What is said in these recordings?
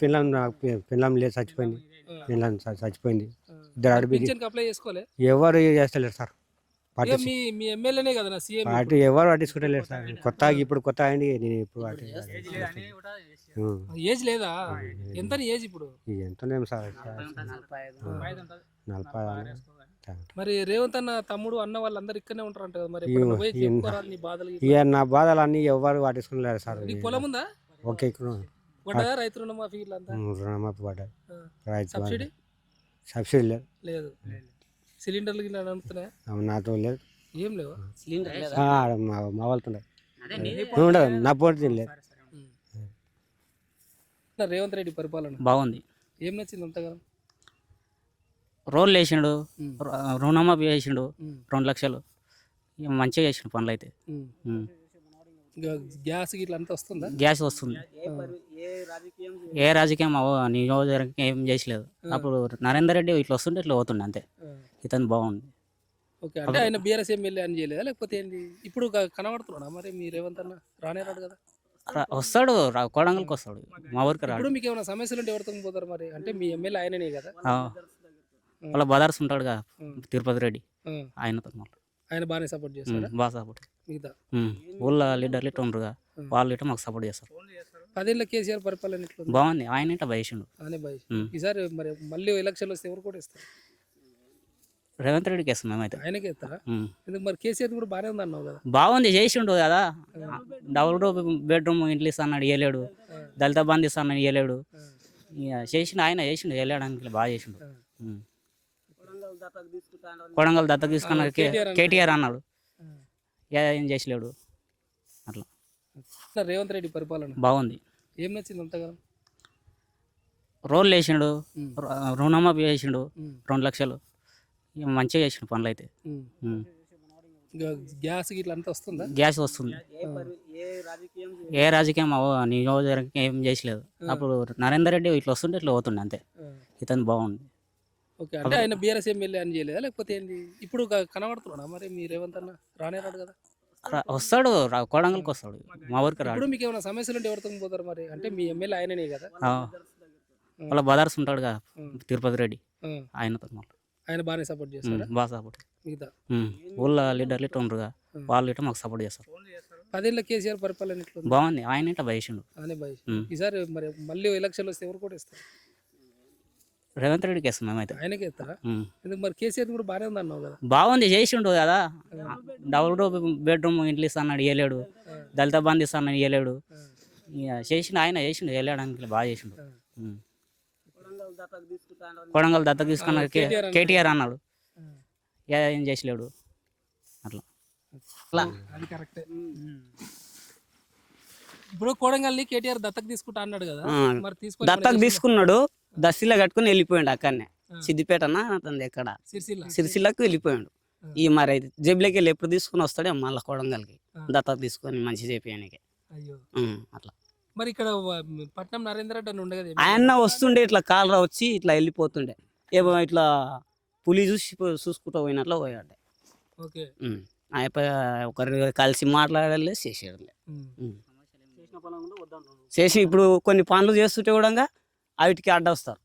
పిల్లం పిల్లం లేదు చచ్చిపోయింది. పిల్లం చచ్చిపోయింది. ఇద్దరు చేసుకోలే? ఎవరు చేస్తలేరు సార్. పార్టీ ఎవరు పట్టించుకుంటలేరు సార్. కొత్తగా ఇప్పుడు కొత్త అయింది నేను ఇప్పుడు. ఏజ్ లేదా? ఎంత ఏజ్ ఇప్పుడు? ఎంతనేం సార్? నలభై. మరి రేవంత్ అన్న తమ్ముడు అన్న వాళ్ళందరూ ఇక్కడనే ఉంటారంట కదా మరి. నీ బాధలు గిట్ల? ఇక నా బాధలు అన్ని ఎవరు పట్టించుకోలేరు సార్. పొలం ఉందా ఓకే ఇక్కడ పడ్డా రైతు రుణమాఫీ ఇట్లంతా రుణమాఫీ పడ్డాయి ఆ. రైతు సబ్సిడీ? సబ్సిడీ లేదు. లేదు. సిలిండర్లు గిట్ల నడుపుతున్నాయా నాతో లేదు. ఏం లేవా? ఆడ మా మా వాళ్ళతో ఉండదు. నా పోటీ లేదు. రేవంత్ రెడ్డి పరిపాలన. బాగుంది. ఏం నచ్చింది అంతగానం? రోడ్లు వేసిండు రుణమాఫీ ఉమ్. రెండు లక్షలు. ఇక మంచిగా చేసిండు పనులు అయితే గ్యాస్ గిట్ల అంతా వస్తుందా? గ్యాస్ వస్తుంది. ఏ రాజకీయం నియోజకవర్గం ఏం చేసలేదు. అప్పుడు నరేందర్ రెడ్డి ఇట్లా వస్తుంటే ఇట్లా పోతుండే అంతే. ఇతను బాగుంది ఓకే అంటే ఆయన బీఆర్ఎస్ ఎమ్మెల్యే అని చేయలేదా? లేకపోతే ఏంది? ఇప్పుడు కనబడుతున్నాడా మరి? మీ రేవంత్ అన్న రానే రాడు కదా వస్తాడు కోడంగల్కి వస్తాడు. మా ఊరికి రాడు. ఇప్పుడు మీకు ఏమైనా సమస్యలు ఉంటే ఎవరితో పోతారు మరి? అంటే మీ ఎమ్మెల్యే ఆయననే కదా. వాళ్ళ బదార్స్ ఉంటాడుగా ఉమ్. తిరుపతి రెడ్డి. ఆయనతో మళ్ళీ ఆయన బాగానే సపోర్ట్ చేస్తాడా? బాగా సపోర్ట్ మిగతా. ఊళ్ళో లీడర్లు ఇట్లా ఉండరుగా? వాళ్ళు ఇట్లా మాకు సపోర్ట్ చేస్తారు. పదేళ్ళ కేసీఆర్ పరిపాలన ఎట్లుంది బాగుంది. ఆయన ఇట్లా బయసిండు అనే ఉమ్. ఈసారి మరి మళ్ళీ ఎలక్షన్లు వస్తే ఎవరు కూడా ఇస్తారు రేవంత్ రెడ్డికి వేస్తాం మేమైతే. ఆయనకే ఇస్తారా మరి కేసీఆర్ కూడా బాగానే ఉంది అన్నావు కదా? బాగుంది చేసిండు కదా. డబుల్ బెడ్రూమ్ ఇంట్లో ఇస్తాను ఇవ్వలేడు దళిత బంధు ఇస్తాను ఇవ్వలేడు ఇక చేసిండు ఆయన చేసిండు వెళ్ళడానికి బాగా చేసిండు. కొడంగల్ దత్తత తీసుకున్న కేటీఆర్ అన్నాడు. ఏ- ఏం చేసలేడు. అట్లా. రేవంత్ రెడ్డి పరిపాలన. బాగుంది. ఏం నచ్చింది అంతగానం రోడ్లు వేసిండు రుణమాఫీ చేసిండు. రెండు లక్షలు. ఇక మంచిగా చేసిండు పనులు అయితే. గ్యాస్ అంతా వస్తుందా? గ్యాస్ వస్తుంది. ఏ రాజకీయం అవ- నియోజకవర్గం ఏం చేసలేదు. అప్పుడు నరేందర్ రెడ్డి ఇట్లా వస్తుంటే ఇట్లా పోతుండే అంతే. ఇతను బాగుంది ఓకే. అంటే ఆయన బీఆర్ఎస్ ఎమ్మెల్యే అని చేయలేదా? లేకపోతే ఏంది? ఇప్పుడు కనబడుతున్నాడా మరి? మీ రేవంత్ అన్న రానే రాడు కదా? వస్తాడు. కోడంగల్కి వస్తాడు. మా ఊరికి రాడు. ఇప్పుడు మీకు ఏమైనా సమస్యలు ఉంటే ఎవరితో పోతారు మరి? అంటే మీ ఎమ్మెల్యే ఆయననే కదా. వాళ్ళ బదార్స్ ఉంటాడుగా ఉమ్. తిరుపతి రెడ్డి. ఆయనతో ఆయన బాగానే సపోర్ట్ చేస్తాడా? బాగా సపోర్ట్ మిగతా? ఊళ్ళో లీడర్లు ఇట్లా ఉండరుగా వాళ్ళు ఇట్లా మాకు సపోర్ట్ చేస్తారు. పదేళ్ళ కేసీఆర్ పరిపాలన బాగుంది. ఆయన ఇట్లా ఉమ్. ఈసారి మరి మళ్ళీ ఎలక్షన్లు వస్తే ఎవరు కూడా ఇస్తారు రేవంత్ రెడ్డికి వేస్తాం మేమైతే. ఆయనకే ఇస్తారా ఉమ్. ఎందుకు మరి కేసీఆర్ కూడా బాగానే ఉంది అన్నావు కదా? బాగుంది చేసిండు కదా. డబుల్ బెడ్రూమ్ ఇంట్లో ఇస్తాను ఇవ్వలేడు దళిత బంధు ఇస్తాను ఇవ్వలేడు ఇక చేసిండు ఆయన చేసిండు వెళ్ళడానికి బాగా చేసిండు. కొడంగల్ దత్తత తీసుకున్న కేటీఆర్ అన్నాడు. ఏ- చేసలేడు. అట్లా. అట్లా. ఇప్పుడు కోడంగల్ని కేటీఆర్ దత్తకు తీసుకుంటా అన్నాడు కదా దత్తకు తీసుకున్నాడు. దస్తిలో కట్టుకుని వెళ్ళిపోయాడు అక్కడనే. సిద్దిపేటనా అతను ఎక్కడ? సిరిసిల్ల. సిరిసిల్లకు వెళ్ళిపోయాడు. ఈ మరి జేబులోకి వెళ్ళి ఎప్పుడు తీసుకుని వస్తాడే మళ్ళీ కొడంగల్కి. దత్తత తీసుకొని మంచి చేపియానికి అట్లా. మరి ఇక్కడ పట్నం నరేంద్ర రెడ్డి అని ఉండే కదా ఆయన వస్తుండే ఇట్లా కాలరా వచ్చి ఇట్లా వెళ్ళిపోతుండే. ఏమో ఇట్లా పులి చూసి చూసుకుంటూ పోయినట్లు పోయాడు. ఓకే. ఒకరు కలిసి మాట్లాడలే. ఉమ్. చేసి ఇప్పుడు కొన్ని పనులు చేస్తుంటే కూడా వాటికి అడ్డొస్తారు.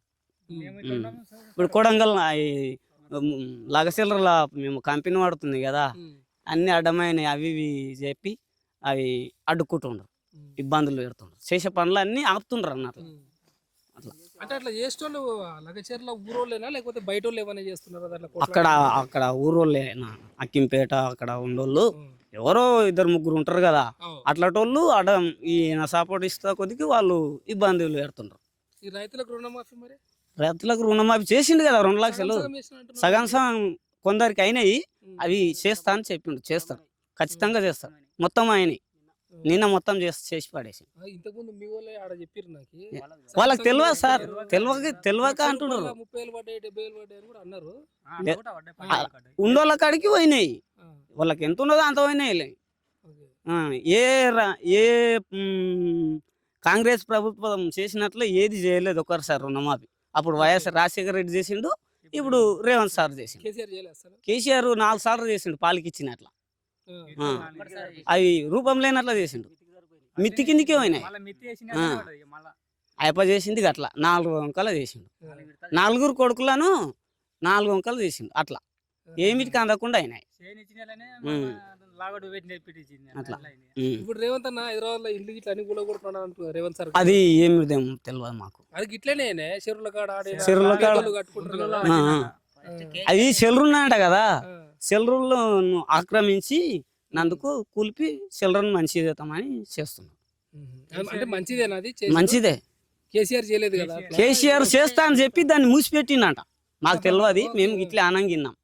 ఇప్పుడు కొడంగల్ లగసిల్లర్ల మేము కంపెనీ వాడుతుంది కదా. అన్ని అడ్డమైనవి అవి ఇవి చెప్పి అవి అడ్డుకుంటుండ్రు. ఇబ్బందులు పెడుతుండ్రు చేసే పనులు అన్ని ఆపుతుండ్రు అన్నట్లు ఉమ్. అట్లా అంటే అట్లా చేసేటోళ్ళు లగచర్ల ఊరోళ్ళేనా లేకపోతే బయట వాళ్ళు ఏమైనా చేస్తున్నారా? అక్కడ అక్కడ ఊరోళ్ళే అక్కింపేట అక్కడ ఉండోళ్ళు. ఎవరో ఇద్దరు ముగ్గురు ఉంటారు కదా అవు. అట్లాంటోళ్ళు అడ ఈ సపోర్ట్ ఇస్తా కొద్దికి వాళ్ళు ఇబ్బందులు పెడుతుండ్రు ఈ రైతులకు రుణమాఫీ మరి? రైతులకు రుణమాఫీ చేసిండు కదా రెండు లక్షలు. సగం. సగం కొందరికి అయినాయి. అవి చేస్తా అని చెప్పిండు చేస్తాడు ఖచ్చితంగా చేస్తాడు మొత్తం ఆయన నిన్న మొత్తం చేసి చేసి పడేసి ఆ, ఇంతకుముందు మీ వాళ్ళే ఆడ చెప్పిర్రు నాకు. వాళ్ళకి తెలియదు సార్. తెలియక తెలియక అంటున్నారు. ముప్పై వేలు పడ్డాయి డెబ్బై వేలు పడ్డాయి అని కూడా అన్నారు. ఉండోళ్ళ కాడికి పోయినాయి. వాళ్ళకి ఎంత ఉన్నదో అంత పోయినాయి ఏ రా- ఏ కాంగ్రెస్ ప్రభుత్వం చేసినట్లు ఏది చేయలేదు ఒకసారి రుణమాఫీ. అప్పుడు వైఎస్ రాజశేఖర రెడ్డి చేసిండు ఇప్పుడు రేవంత్ సార్ చేసిండు. కేసీఆర్ నాలుగు సార్లు చేసిండు పాలకి ఇచ్చినట్ల. ఆ. ఆ. అవి రూపం లేనట్లా చేసిండు. మిత్తి కిందికే పోయినాయి. అయిపో చేసింది అట్లా నాలుగు వంకలు చేసిండు. నలుగురు కొడుకులను నాలుగు వంకలు చేసిండు. అట్లా. ఏమిటికి అందకుండా అయినాయి. అట్లా. ఇప్పుడు రేవంత్ అన్న హైదరాబాద్లో ఇల్లు ఇట్లా అన్ని కూడా రేవంత్ సార్ అది ఏమిదేమో తెలియదు మాకు. అది గిట్లనే చెరువుల కాడ ఆడే చెరువుల కాడ. కట్టుకుంటారు కదా. సెలరులను ఆక్రమించి నందుకు కూల్పి సెలరును మంచిది చేద్దామని చేస్తున్నాం. అంటే మంచిదేనా అది? మంచిదే. కేసీఆర్ చేయలేదు కదా. కేసీఆర్ చేస్తా అని చెప్పి దాన్ని మూసిపెట్టిండట. మాకు తెలియదు మేము ఇట్లా అనంగిన్నాం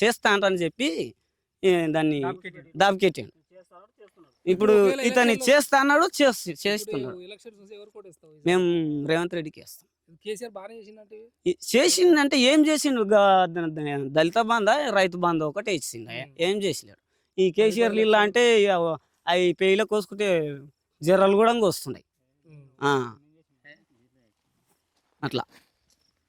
చేస్తా అంటని చెప్పి దాన్ని దాబకెట్టాడు. ఇప్పుడు ఇతన్ని చేస్తా అన్నాడు చేస్తున్నాడు. మేము రేవంత్ రెడ్డికి వేస్తాం చేసిందంటే? ఏం చేసిండు? దళిత బంధ రైతు బంధ ఒకటే ఇచ్చిండు. ఏం చేసినాడు? ఈ కేసీఆర్ నీళ్ళు అంటే అవి పేయిలో కోసుకుంటే జర్రలు కూడా వస్తున్నాయి. అట్లా.